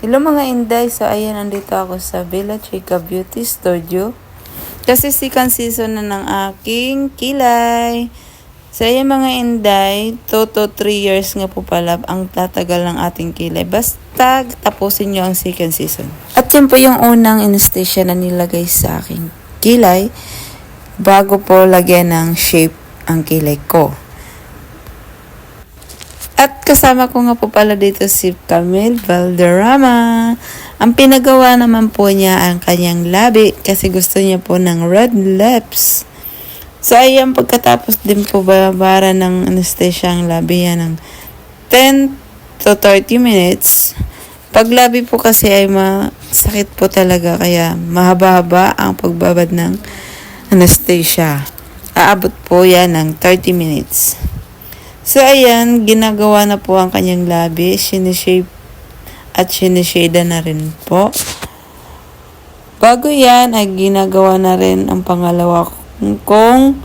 Hello mga Inday, so ayan, nandito ako sa Villa Chica Beauty Studio. Kasi second season na ng aking kilay. So ayan mga Inday, 2 to 3 years nga po pala ang tatagal ng ating kilay. Basta tapusin nyo ang second season. At yan po yung unang anesthesia na nilagay sa aking kilay bago po lagyan ng shape ang kilay ko. At kasama ko nga po pala dito si Camille Valderrama. Ang pinagawa naman po niya ang kanyang labi kasi gusto niya po ng red lips. So ayan, pagkatapos din po babara ng anesthesia ang labi yan ng 10 to 30 minutes. Pag labi po kasi ay masakit po talaga kaya mahaba-haba ang pagbabad ng anesthesia. Aabot po yan ng 30 minutes. So, ayan, ginagawa na po ang kanyang labi. Sinishape at sinishada na rin po. Bago yan, ay ginagawa na rin ang pangalawa kong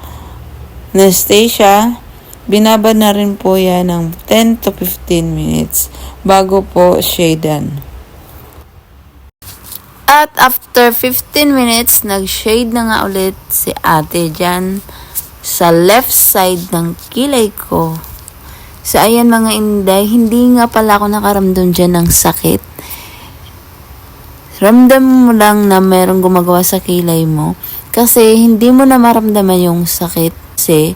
Anastasia. Binabad na rin po yan ng 10 to 15 minutes bago po shadan. At after 15 minutes, nag-shade na nga ulit si ate dyan sa left side ng kilay ko. So, ayan mga inday, hindi nga pala ako nakaramdam dyan ng sakit. Ramdam mo lang na merong gumagawa sa kilay mo. Kasi hindi mo na maramdaman yung sakit. Kasi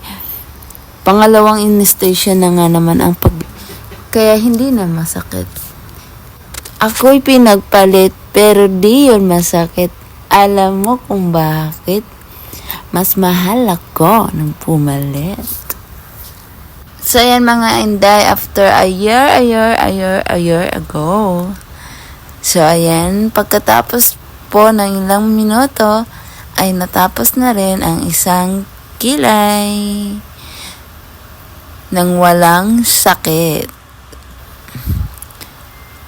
pangalawang anesthesia na nga naman ang pag... Kaya hindi na masakit. Ako'y pinagpalit pero di yun masakit. Alam mo kung bakit? Mas mahal ako nung pumalit. So, ayan mga inday, after a year, a year, a year, a year ago. So, ayan, pagkatapos po ng ilang minuto, ay natapos na rin ang isang kilay nang walang sakit.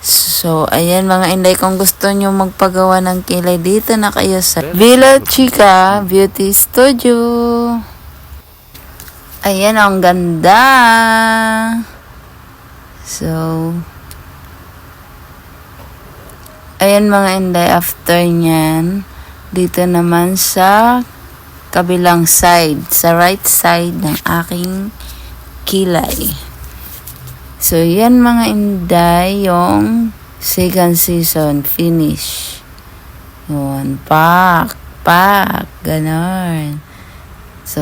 So, ayan mga inday, kung gusto nyo magpagawa ng kilay dito na kayo sa Villa Chica Beauty Studio. Ayan, ang ganda. So, ayan mga inday, after nyan, dito naman sa kabilang side, sa right side ng aking kilay. So, yan mga inday, yung second season finish. Yun, pak, pak, ganon. So,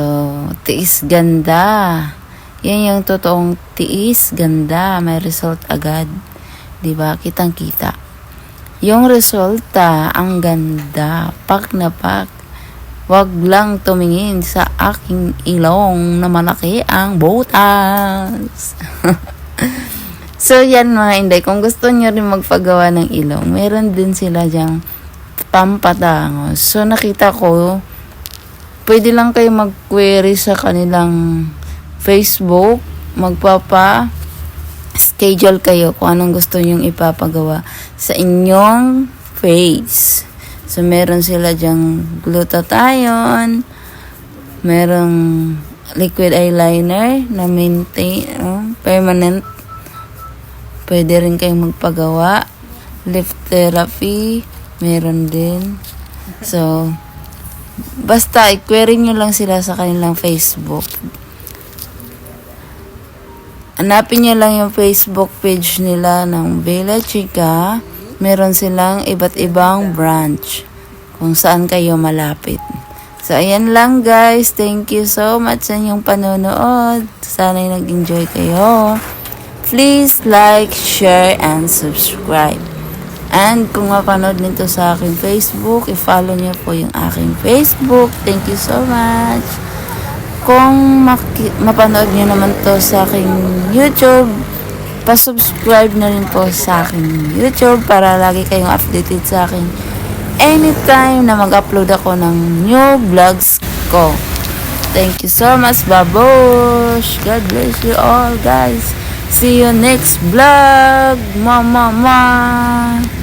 tiis ganda. Yan yung totoong tiis ganda. May result agad. ba Kitang kita. Yung resulta, ang ganda. Pak na pak. Wag lang tumingin sa aking ilong na malaki ang butas. so, yan mga inday. Kung gusto nyo rin magpagawa ng ilong, meron din sila dyang pampatangos. So, nakita ko, pwede lang kayo mag-query sa kanilang Facebook. Magpapa schedule kayo kung anong gusto nyong ipapagawa sa inyong face. So, meron sila dyang glutathione, merong liquid eyeliner na maintain, oh, permanent. Pwede rin kayong magpagawa. Lift therapy, meron din. So, Basta, i-query nyo lang sila sa kanilang Facebook. Hanapin nyo lang yung Facebook page nila ng Bella Chica. Meron silang iba't ibang branch kung saan kayo malapit. So, ayan lang guys. Thank you so much sa inyong panonood. Sana'y nag-enjoy kayo. Please like, share, and subscribe. And kung mapanood nito sa aking Facebook, i-follow niyo po yung aking Facebook. Thank you so much. Kung mapanood niyo naman to sa aking YouTube, pa-subscribe na rin po sa aking YouTube para lagi kayong updated sa akin anytime na mag-upload ako ng new vlogs ko. Thank you so much, babush. God bless you all, guys. See you next vlog. Mama, mama.